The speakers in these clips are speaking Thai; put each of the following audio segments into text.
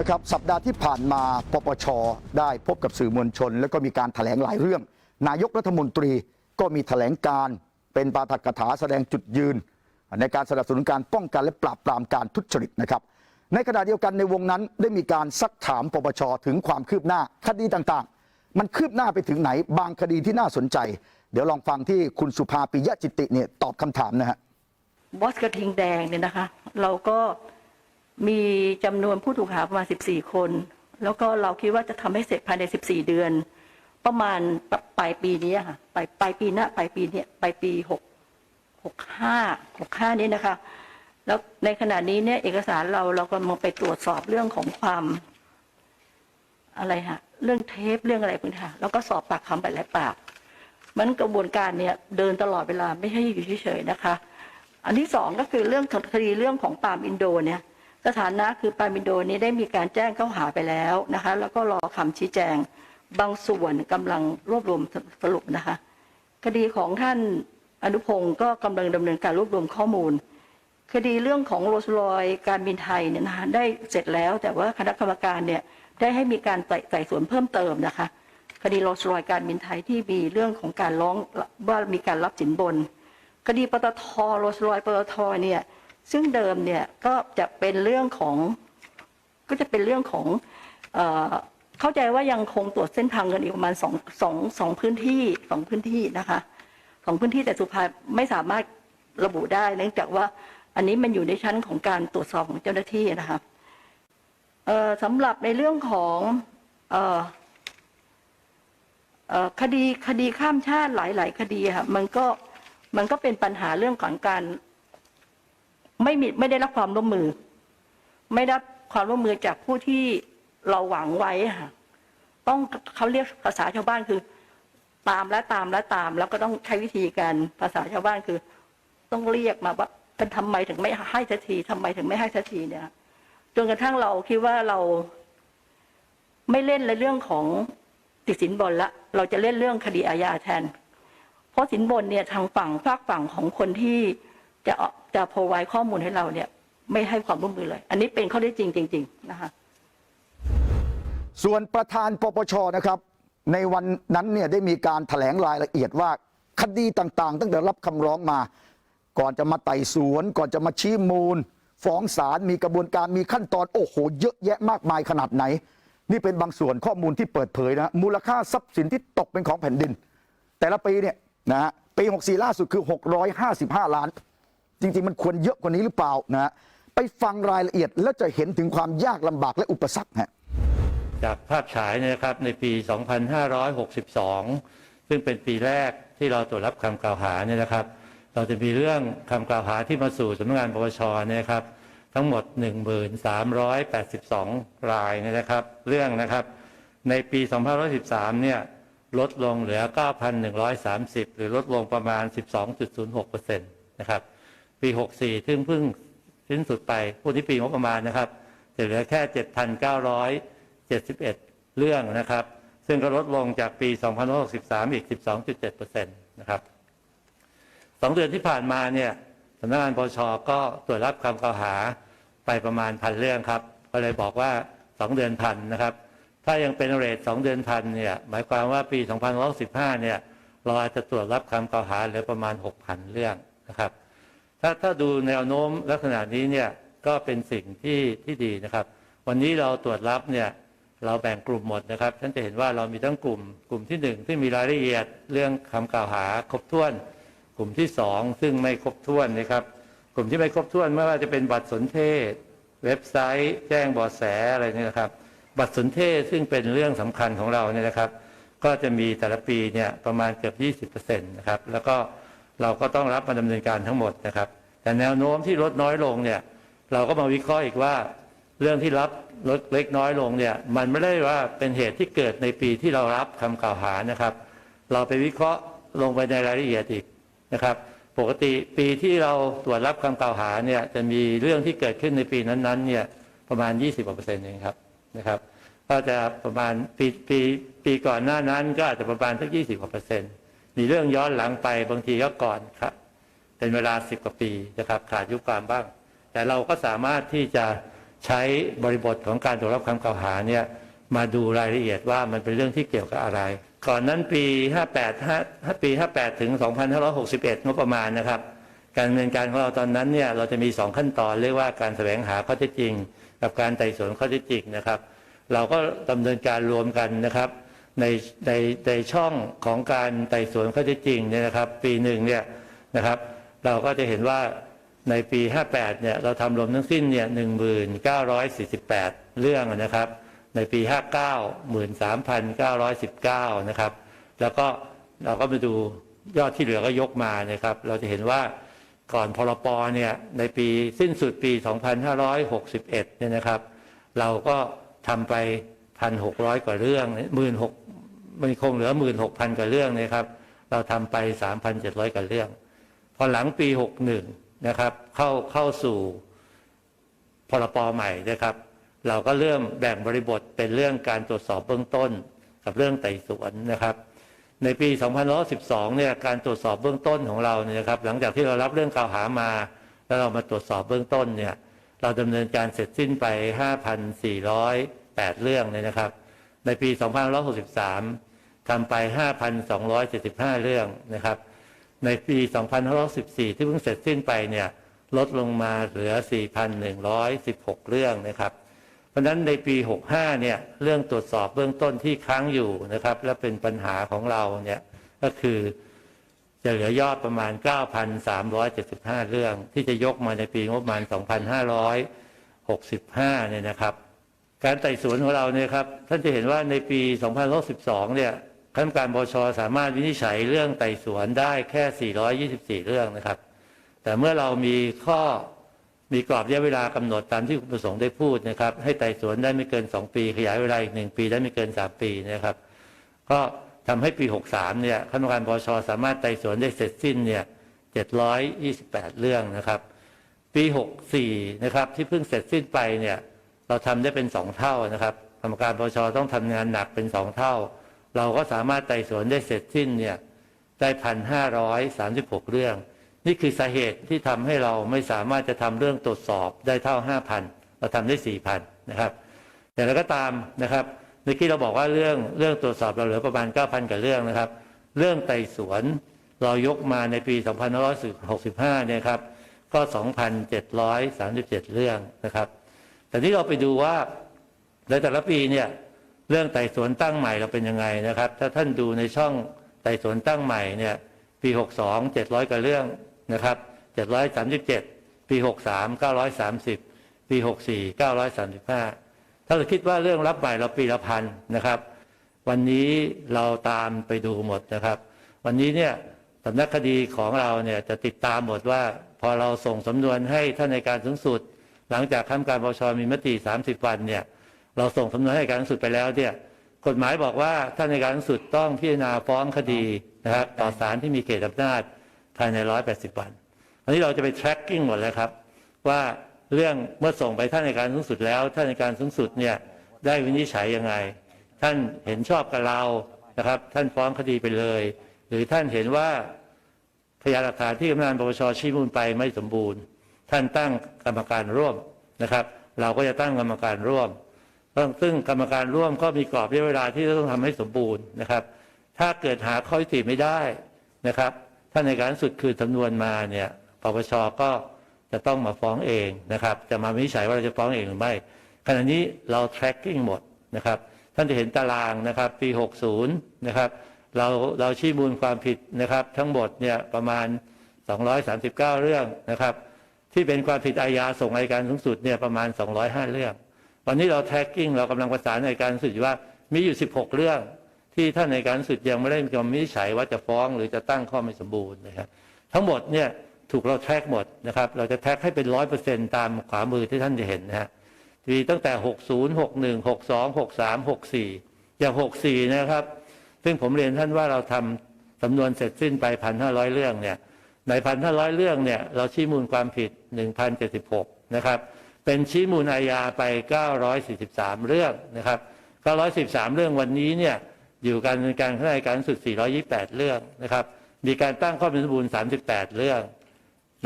นะครับสัปดาห์ที่ผ่านมาปปช ได้พบกับสื่อมวลชน แล้วก็มีการถแถลงหลายเรื่อง นายกรัฐมนตรีก็มีแถลงการเป็นปาฐกถาแสดงจุดยืน ในการสนับสนุนการป้องกันและปราบปรามการทุจริตนะครับ ในขณะเดียวกันในวงนั้นได้มีการซักถามปปชถึงความคืบหน้าคดีต่างๆ มันคืบหน้าไปถึงไหนบางคดีที่น่าสนใจ เดี๋ยวลองฟังที่คุณสุภาปิยะจิตติเนี่ยตอบคำถามนะฮะบอสกระทิงแดงเนี่ยนะคะ เราก็ มีจำนวนผู้ถูกหาประมาณ 14 คน แล้วก็เราคิดว่าจะทำให้เสร็จภายใน 14 เดือน ประมาณปลายปีนี้ค่ะปลายปลายปีหน้าปลายปีเนี้ยปลายปีหกหกห้าหกห้านี้นะคะ แล้วในขณะนี้เนี่ยเอกสารเราเรากำลังไปตรวจสอบเรื่องของความอะไรฮะเรื่องเทปเรื่องอะไรพวกนี้ค่ะแล้วก็สอบปากคำไปหลายปาก มันกระบวนการเนี่ยเดินตลอดเวลาไม่ให้อยู่เฉยๆนะคะ อันที่สองก็คือเรื่องคดีเรื่องของปาล์มอินโดเนี่ย สถานะคือปาล์มอินโดนี้ได้มีการแจ้งเข้าหาไปแล้วนะคะ แล้วก็รอคำชี้แจง บางส่วนกำลังรวบรวมสรุปนะคะ คดีของท่านอนุพงศ์ก็กำลังดำเนินการรวบรวมข้อมูล คดีเรื่องของโรส์รอยการบินไทยเนี่ยนะคะได้เสร็จแล้ว แต่ว่าคณะกรรมการเนี่ยได้ให้มีการไต่ไต่สวนเพิ่มเติมนะคะ คดีโรส์รอยการบินไทยที่มีเรื่องของการร้องว่ามีการรับสินบน คดีปตทโรส์รอยปตทเนี่ย ซึ่งเดิมเนี่ยก็จะเป็นเรื่องของก็จะเป็นเรื่องของเอ่อเข้าใจว่ายังคงตรวจเส้นทางเงินอีกประมาณสองสองสองพื้นที่สองพื้นที่นะคะสองพื้นที่แต่สุภาไม่สามารถระบุได้เนื่องจากว่าอันนี้มันอยู่ในชั้นของการตรวจสอบของเจ้าหน้าที่นะคะสำหรับในเรื่องของออคดีคดีข้ามชาติหลาย ๆ คดีค่ะมันก็มันก็เป็นปัญหาเรื่องของการ ไม่มีไม่ได้รับความร่วมมือ ไม่ได้รับความร่วมมือจากผู้ที่เราหวังไว้ค่ะต้องเขาเรียกภาษาชาวบ้านคือ ตามและตามและตาม แล้วก็ต้องใช้วิธีการภาษาชาวบ้านคือ ต้องเรียกมาว่าเป็นทำไมถึงไม่ให้สักทีทำไมถึงไม่ให้สักทีเนี่ยจนกระทั่งเราคิดว่าเรา ไม่เล่นในเรื่องของติดสินบนละ เราจะเล่นเรื่องคดีอาญาแทน เพราะสินบนเนี่ยทางฝั่งฝากฝั่งของคนที่ จะจะพอไว้ข้อมูลให้เราเนี่ย ไม่ให้ความร่วมมือเลย อันนี้เป็นข้อได้จริงจริง ๆ นะคะ ส่วนประธานปปชนะครับ ในวันนั้นเนี่ยได้มีการถแถลงรายละเอียดว่าคดีต่างๆ ตั้งแต่รับคำร้องมา ก่อนจะมาไต่สวน ก่อนจะมาชี้มูล ฟ้องศาลมีกระบวนการมีขั้นตอนโอ้โห เยอะแยะมากมายขนาดไหน นี่เป็นบางส่วนข้อมูลที่เปิดเผยนะมูลค่าทรัพย์สินที่ตกเป็นของแผ่นดิน แต่ละปีเนี่ยนะฮะปี 64 ล่าสุดคือ 655 ล้าน จริง ๆ มันควรเยอะกว่านี้หรือเปล่านะฮะไปฟังรายละเอียดแล้วจะเห็นถึงความยากลำบากและอุปสรรคฮะ จากภาพฉายเนยนะครับในปี 2562 ซึ่งเป็นปีแรกที่เราตรวจรับคำกล่าวหาเนี่ยนะครับ เราจะมีเรื่องคำกล่าวหาที่มาสู่สำนักงานปปชเนี่ยครับ ทั้งหมด 1382 รายเนยนะครับ เรื่องนะครับ ในปี 2513 เนี่ยลดลงเหลือ 9,130 หรือลดลงประมาณ 12.06%นะครับ ปี 64 ซึ่งเพิ่งสิ้นสุดไปพูดที่ปีงบประมาณนะครับจะเหลือแค่ 7,971 เรื่องนะครับ ซึ่งก็ลดลงจากปี2563 อีก 12.7%นะครับสองเดือนที่ผ่านมาเนี่ยสำนักงานปชก็ตรวจรับคำกล่าวหาไปประมาณพันเรื่องครับ ก็เลยบอกว่า 2 เดือนพันนะครับ ถ้ายังเป็นเรท2เดือนพันเนี่ยหมายความว่าปี2515 เนี่ยเราอาจจะตรวจรับคำกล่าวหาเหลือประมาณ 6,000 เรื่องนะครับ ถ้าถ้าดูแนวโน้มลักษณะนี้เนี่ยก็เป็นสิ่งที่ที่ดีนะครับ วันนี้เราตรวจรับเนี่ยเราแบ่งกลุ่มหมดนะครับ ท่านจะเห็นว่าเรามีทั้งกลุ่ม กลุ่มที่หนึ่งที่มีรายละเอียดเรื่องคำกล่าวหาครบถ้วน กลุ่มที่สองซึ่งไม่ครบถ้วนนะครับ กลุ่มที่ไม่ครบถ้วนไม่ว่าจะเป็นบัตรสนเทศ เว็บไซต์ แจ้งบาะแสอะไรเนี่ยนะครับ บัตรสนเทศซึ่งเป็นเรื่องสำคัญของเราเนี่ยนะครับ ก็จะมีแต่ละปีเนี่ยประมาณเกือบ 20%นะครับแล้วก็เราก็ต้องรับมาดำเนินการทั้งหมดนะครับ แต่แนวโน้มที่ลดน้อยลงเนี่ยเราก็มาวิเคราะห์อีกว่า เรื่องที่รับลดเล็กน้อยลงเนี่ยมันไม่ได้ว่าเป็นเหตุที่เกิดในปีที่เรารับคำกล่าวหานะครับ เราไปวิเคราะห์ลงไปในรายละเอียดอีกนะครับ ปกติปีที่เราตรวจรับคำกล่าวหาเนี่ยจะมีเรื่องที่เกิดขึ้นในปีนั้นๆเนี่ยประมาณ 20กว่าเปอร์เซ็นต์เองครับนะครับก็จะประมาณปีปีปีก่อนหน้านั้นก็อาจจะประมาณสัก20กว่าเปอร์เซ็นต์มีเรื่องย้อนหลังไปบางทีก็ก่อนครับ เป็นเวลา10กว่าปีนะครับขาดยุคความบ้าง แต่เราก็สามารถที่จะใช้บริบทของการตรวจรับคำกล่าวหาเนี่ยมาดูรายละเอียดว่ามันเป็นเรื่องที่เกี่ยวกับอะไร ก่อนนั้นปี 58 5ปี 58 ถึง 2561 งบประมาณนะครับ การดำเนินการของเราตอนนั้นเนี่ยเราจะมี 2 ขั้นตอนเรียกว่าการแสวงหาข้อเท็จจริง กับการไต่สวนข้อเท็จจริงนะครับ เราก็ดำเนินการรวมกันนะครับในในในช่องของการไต่สวนข้อเท็จจริงเนี่ยนะครับ ปีหนึ่งเนี่ยนะครับ เราก็จะเห็นว่าในปี 58 เนี่ย เราทำรวมทั้งสิ้นเนี่ย 1948 เรื่องนะครับ ในปี 59 13,919 นะครับ แล้วก็เราก็มาดูยอดที่เหลือก็ยกมานะครับ เราจะเห็นว่าก่อนพรปเนี่ย ในปีสิ้นสุดปี 2561 เนี่ยนะครับ เราก็ทำไป 1,600 กว่าเรื่อง 16,000มันคงเหลือ 16,000 กว่าเรื่องนะครับ เราทำไป 3,700 กว่าเรื่อง อหลังปี 61 นะครับ เข้าเข้าสู่พรปใหม่นะครับ เราก็เริ่มแบ่งบริบทเป็นเรื่องการตรวจสอบเบื้องต้น กับเรื่องไต่สวนนะครับ ในปี 2012 เนี่ยการตรวจสอบเบื้องต้นของเราเนี่ยนะครับ หลังจากที่เรารับเรื่องกล่าวหามา แล้วเรามาตรวจสอบเบื้องต้นเนี่ยเราดำเนินการเสร็จสิ้นไป 5,408 เรื่องเนี่ยนะครับ ในปี 2563ทำไป 5,275 เรื่องนะครับ ในปี 2514 ที่เพิ่งเสร็จสิ้นไปเนี่ยลดลงมาเหลือ 4,116 เรื่องนะครับ เพราะฉะนั้นในปี 65 เนี่ยเรื่องตรวจสอบเบื้องต้นที่ค้างอยู่นะครับ และเป็นปัญหาของเราเนี่ยก็คือจะเหลือยอดประมาณ 9,375 เรื่อง ที่จะยกมาในปีงบประมาณ 2,565 เนี่ยนะครับ การไต่สวนของเราเนี่ยครับท่านจะเห็นว่าในปี 2012 เนี่ย คณะกรรมการบชสามารถวินิจฉัยเรื่องไต่สวนได้แค่ 424 เรื่องนะครับ แต่เมื่อเรามีข้อมีกรอบระยะเวลากำหนดตามที่คุณประสงค์ได้พูดนะครับ ให้ไต่สวนได้ไม่เกิน 2 ปี ขยายเวลาอีก 1 ปีได้ไม่เกิน 3 ปีนะครับ ก็ทำให้ปี 63 เนี่ยคณะกรรมการบชสามารถไต่สวนได้เสร็จสิ้นเนี่ย728 เรื่องนะครับ ปี 64 นะครับที่เพิ่งเสร็จสิ้นไปเนี่ยเราทำได้เป็น 2 เท่านะครับกรรมการปชต้องทำงานหนักเป็น 2 เท่า เราก็สามารถไต่สวนได้เสร็จสิ้นเนี่ยได้พันห้าร้อยสามสิบหกเรื่อง นี่คือสาเหตุที่ทำให้เราไม่สามารถจะทำเรื่องตรวจสอบได้เท่าห้าพันเราทำได้สี่พันนะครับแต่แล้วก็ตามนะครับเมื่อกี้เราบอกว่าเรื่องเรื่องตรวจสอบเราเหลือประมาณเก้าพันกว่าเรื่องนะครับ เรื่องไต่สวนเรายกมาในปี 2565 เนี่ยครับ ก็ 2,737 เรื่องนะครับ แต่ที่เราไปดูว่าในแต่ละปีเนี่ย เรื่องไต่สวนตั้งใหม่เราเป็นยังไงนะครับ ถ้าท่านดูในช่องไต่สวนตั้งใหม่เนี่ยปี 62 700กว่าเรื่องนะครับ 737 ปี 63 930 ปี 64 935 ถ้าเราคิดว่าเรื่องรับใหม่เราปีละพันนะครับ วันนี้เราตามไปดูหมดนะครับ วันนี้เนี่ยสำนักคดีของเราเนี่ยจะติดตามหมดว่า พอเราส่งสำนวนให้ท่านในการสูงสุด หลังจากคณะกรรมการปปชมีมติ 30 วันเนี่ย เราส่งสำนวนให้การสูงสุดไปแล้วเนี่ยกฎหมายบอกว่าท่านในการสูงสุดต้องพิจารณาฟ้องคดีนะครับต่อศาลที่มีเขตอำนาจภายใน 180 วัน อันนี้เราจะไป tracking หมดแล้วครับ ว่าเรื่องเมื่อส่งไปท่านในการสูงสุดแล้ว ท่านในการสูงสุดเนี่ยได้วินิจฉัยยังไง ท่านเห็นชอบกับเรานะครับ ท่านฟ้องคดีไปเลย หรือท่านเห็นว่าพยานหลักฐานที่กำนันปปชชี้มูลไปไม่สมบูรณ์ ท่านตั้งกรรมการร่วมนะครับ เราก็จะตั้งกรรมการร่วม ซึ่งกรรมการร่วมก็มีกรอบระยะเวลาที่จะต้องทำให้สมบูรณ์นะครับ ถ้าเกิดหาข้อยุติไม่ได้นะครับท่าในการสุดคือจำนวนมาเนี่ยปปชก็จะต้องมาฟ้องเองนะครับ จะมาวินิจฉัยว่าเราจะฟ้องเองหรือไม่ขณะนี้เรา tracking หมดนะครับ ท่านจะเห็นตารางนะครับปี 60 นะครับ เราเราชี้มูลความผิดนะครับ ทั้งหมดเนี่ยประมาณ 239 เรื่องนะครับ ที่เป็นความผิดอาญาส่งอัยการสูงสุดเนี่ยประมาณ 205 เรื่อง วันนี้เรา tracking เรากำลังประสานอัยการสุดว่ามีอยู่ 16 เรื่อง ที่ท่านอัยการสุดยังไม่ได้มีคำวินิจฉัยว่าจะฟ้องหรือจะตั้งข้อไม่สมบูรณ์นะครับทั้งหมดเนี่ยถูกเราแท็กหมดนะครับ เราจะแท็กให้เป็นร้อยเปอร์เซ็นตามขวามือที่ท่านจะเห็นนะฮะทีตั้งแต่ 60 61 62 63 64 อย่าง 64 นะครับ ซึ่งผมเรียนท่านว่าเราทำสำนวนเสร็จสิ้นไป 1,500 เรื่องเนี่ยใน 1,500 เรื่องเนี่ยเราชี้มูลความผิด 1,076 นะครับ เป็นชี้มูลอาญาไป 943 เรื่องนะครับ 913 เรื่องวันนี้เนี่ยอยู่การดำเนินการข้างในการสุด 428 เรื่องนะครับ มีการตั้งข้อเป็นสมบูรณ์ 38 เรื่อง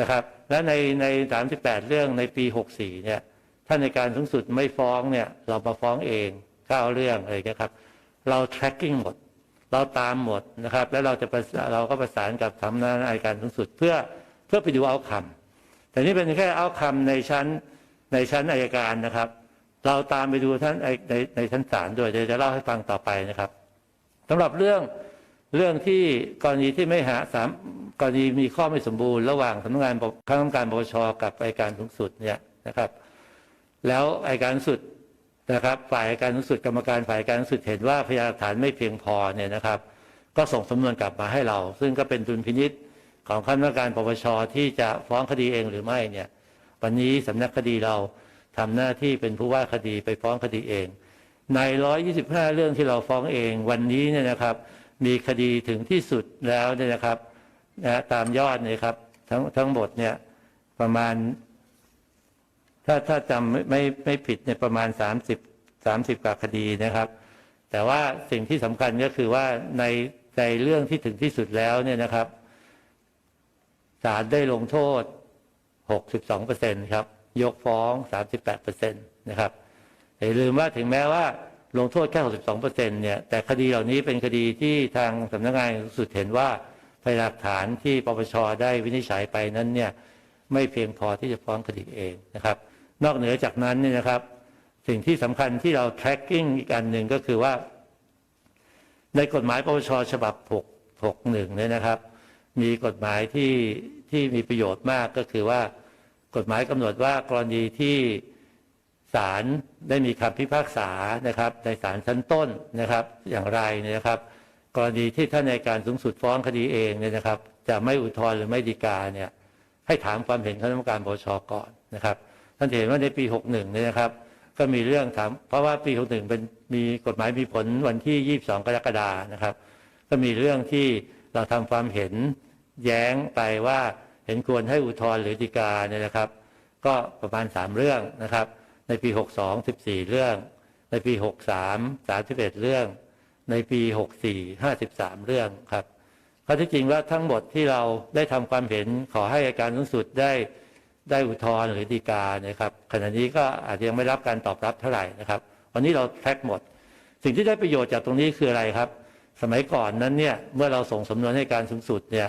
นะครับ และในใน 38 เรื่องในปี 64 เนี่ยท่านในการสูงสุดไม่ฟ้องเนี่ยเรามาฟ้องเองเก้าเรื่องอะไรเงี้ยครับ เรา tracking หมด เราตามหมดนะครับ แล้วเราจะเราก็ประสานกับสำนักงานอัยการสูงสุดเพื่อเพื่อไปดูเอาคำแต่นี่เป็นแค่เอาคำในชั้น ในชั้นอายการนะครับ เราตามไปดูท่านในในในชั้นศาลด้วยเดี๋ยวจะเล่าให้ฟังต่อไปนะครับสำหรับเรื่องเรื่องที่กรณีที่ไม่หาสามกรณีมีข้อไม่สมบูรณ์ระหว่างสำนักงานคณะกรรมการปปชกับอัยการสูงสุดเนี่ยนะครับ แล้วอัยการสุดนะครับ ฝ่ายอัยการสูงสุดกรรมการฝ่ายอัยการสุดเห็นว่าพยานหลักฐานไม่เพียงพอเนี่ยนะครับ ก็ส่งสำนวนกลับมาให้เรา ซึ่งก็เป็นดุลพินิษของคณะกรรมการปปชที่จะฟ้องคดีเองหรือไม่เนี่ย วันนี้สำนักคดีเราทำหน้าที่เป็นผู้ว่าคดีไปฟ้องคดีเอง ใน 125 เรื่องที่เราฟ้องเอง วันนี้เนี่ยนะครับ มีคดีถึงที่สุดแล้วเนี่ยนะครับนะตามยอดเนี่ยครับ ทั้งทั้งหมดเนี่ยประมาณ ถ้าถ้าจำไม่ไม่ไม่ผิดเนี่ยประมาณ 30 30กว่าคดีนะครับ แต่ว่าสิ่งที่สำคัญก็คือว่าในในเรื่องที่ถึงที่สุดแล้วเนี่ยนะครับศาลได้ลงโทษ 62เปอร์เซ็นครับ ยกฟ้อง 38เปอร์เซ็นต์นะครับอย่าลืมว่าถึงแม้ว่าลงโทษแค่ 62เปอร์เซ็นต์เนี่ย แต่คดีเหล่านี้เป็นคดีที่ทางสำนักงานสูงสุดเห็นว่าพยานหลักฐานที่ปปชได้วินิจฉัยไปนั้นเนี่ยไม่เพียงพอที่จะฟ้องคดีเองนะครับ นอกเหนือจากนั้นเนี่ยนะครับ สิ่งที่สำคัญที่เรา tracking อีกอันหนึ่งก็คือว่า ในกฎหมายปปชฉบับ 6 61เนี่ยนะครับ มีกฎหมายที่ ที่มีประโยชน์มากก็คือว่ากฎหมายกำหนดว่ากรณีที่ศาลได้มีคำพิพากษานะครับ ในศาลชั้นต้นนะครับ อย่างไรเนี่ยนะครับ กรณีที่ท่านในการสูงสุดฟ้องคดีเองเนี่ยนะครับ จะไม่อุทธรณ์หรือไม่ฎีกาเนี่ยให้ถามความเห็นคณะกรรมการปชก่อนนะครับท่านเห็นว่าในปี 61เนี่ยนะครับ ก็มีเรื่องถามเพราะว่าปี 61 เป็นมีกฎหมายมีผลวันที่ 22 กรกฎานะครับ ก็มีเรื่องที่เราทำความเห็น แย้งไปว่าเห็นควรให้อุทธรณ์หรือฎีกาเนี่ยนะครับ ก็ประมาณ 3 เรื่องนะครับ ในปี 62 14 เรื่อง ในปี 63 31 เรื่อง ในปี 64 53 เรื่องครับข้อที่จริงว่าทั้งหมดที่เราได้ทำความเห็นขอให้อัยการสูงสุดได้ได้อุทธรณ์หรือฎีกานะครับขณะนี้ก็อาจจะยังไม่รับการตอบรับเท่าไหร่นะครับ วันนี้เราแท็กหมด สิ่งที่ได้ประโยชน์จากตรงนี้คืออะไรครับ สมัยก่อนนั้นเนี่ยเมื่อเราส่งสำนวนให้การสูงสุดเนี่ย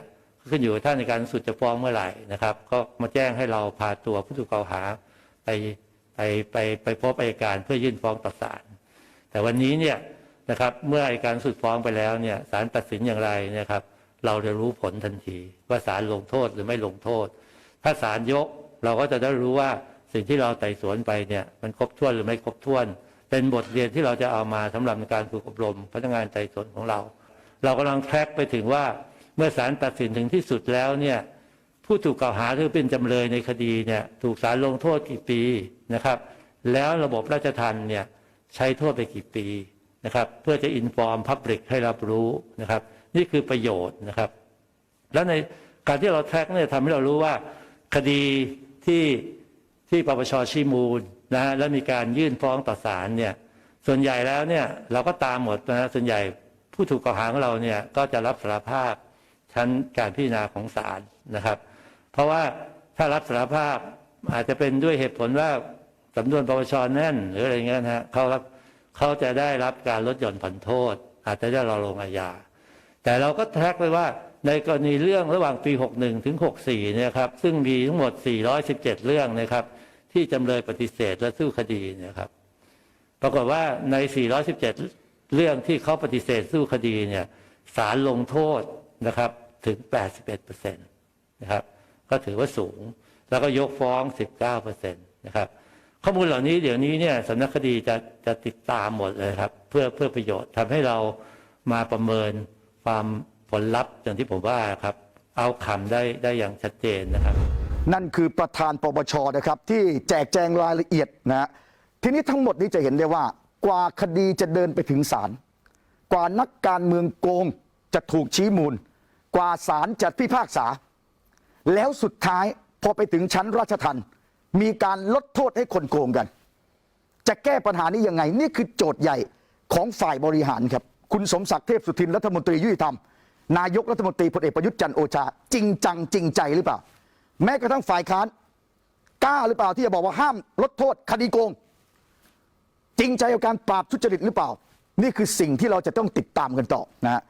ขึ้นอยู่กับท่านในการสุดจะฟ้องเมื่อไหร่นะครับ ก็มาแจ้งให้เราพาตัวผู้ถูกกล่าวหาไปไปไปไปพบอัยการเพื่อยื่นฟ้องต่อศาลแต่วันนี้เนี่ยนะครับเมื่ออัยการสุดฟ้องไปแล้วเนี่ยศาลตัดสินอย่างไรเนะครับ เราจะรู้ผลทันที ว่าศาลลงโทษหรือไม่ลงโทษ ถ้าศาลยกเราก็จะได้รู้ว่าสิ่งที่เราไต่สวนไปเนี่ยมันครบถ้วนหรือไม่ครบถ้วน เป็นบทเรียนที่เราจะเอามาสำหรับในการฝึกอบรมพนักงานไต่สวนของเรา เรากำลังแทร็กไปถึงว่า เมื่อศาลตัดสินถึงที่สุดแล้วเนี่ยผู้ถูกกล่าวหาหรือเป็นจำเลยในคดีเนี่ยถูกศาลลงโทษกี่ปีนะครับ แล้วระบบราชทัณฑ์เนี่ยใช้โทษไปกี่ปีนะครับเพื่อจะอินฟอร์มพับลิกให้รับรู้นะครับ นี่คือประโยชน์นะครับ แล้วในการที่เราแท็กเนี่ยทำให้เรารู้ว่าคดีที่ที่ปปชชี้มูลนะฮะแล้วมีการยื่นฟ้องต่อศาลเนี่ยส่วนใหญ่แล้วเนี่ยเราก็ตามหมดนะฮะส่วนใหญ่ผู้ถูกกล่าวหาของเราเนี่ยก็จะรับสารภาพ ชั้นการพิจารณาของศาลนะครับ เพราะว่าถ้ารับสารภาพอาจจะเป็นด้วยเหตุผลว่าสำนวนปปชแน่นหรืออะไรเงี้ยนะฮะเขารับเขาจะได้รับการลดหย่อนผ่อนโทษ อาจจะได้รอลงอาญาแต่เราก็แท็กไปว่าในกรณีเรื่องระหว่างปี 61 ถึง 64เนี่ยครับซึ่งมีทั้งหมด 417 เรื่องนะครับที่จำเลยปฏิเสธและสู้คดีเนะครับปรากฏว่าใน 417 เรื่องที่เขาปฏิเสธสู้คดีเนี่ยศาลลงโทษนะครับ ถึง 81%นะครับ ก็ถือว่าสูง แล้วก็ยกฟ้อง 19%นะครับ ข้อมูลเหล่านี้เดี๋ยวนี้เนี่ยสำนักคดีจะจะติดตามหมดเลยครับ เพื่อเพื่อประโยชน์ทำให้เรามาประเมินความผลลัพธ์อย่างที่ผมว่าครับเอาคำได้ได้อย่างชัดเจนนะครับ นั่นคือประธานปปชนะครับ ที่แจกแจงรายละเอียดนะฮะทีนี้ทั้งหมดนี้จะเห็นได้ว่า กว่าคดีจะเดินไปถึงศาลกว่านักการเมืองโกงจะถูกชี้มูล กว่าศาลจะพิพากษา แล้วสุดท้ายพอไปถึงชั้นราชทัณฑ์มีการลดโทษให้คนโกงกัน จะแก้ปัญหานี้ยังไง นี่คือโจทย์ใหญ่ของฝ่ายบริหารครับ คุณสมศักดิ์เทพสุทินรัฐมนตรียุติธรรม นายกรัฐมนตรีพลเอกประยุทธ์จันโอชา จริงจังจริงใจหรือเปล่า แม้กระทั่งฝ่ายค้านกล้าหรือเปล่าที่จะบอกว่าห้ามลดโทษคดีโกง จริงใจกับการปราบทุจริตหรือเปล่า นี่คือสิ่งที่เราจะต้องติดตามกันต่อนะฮะ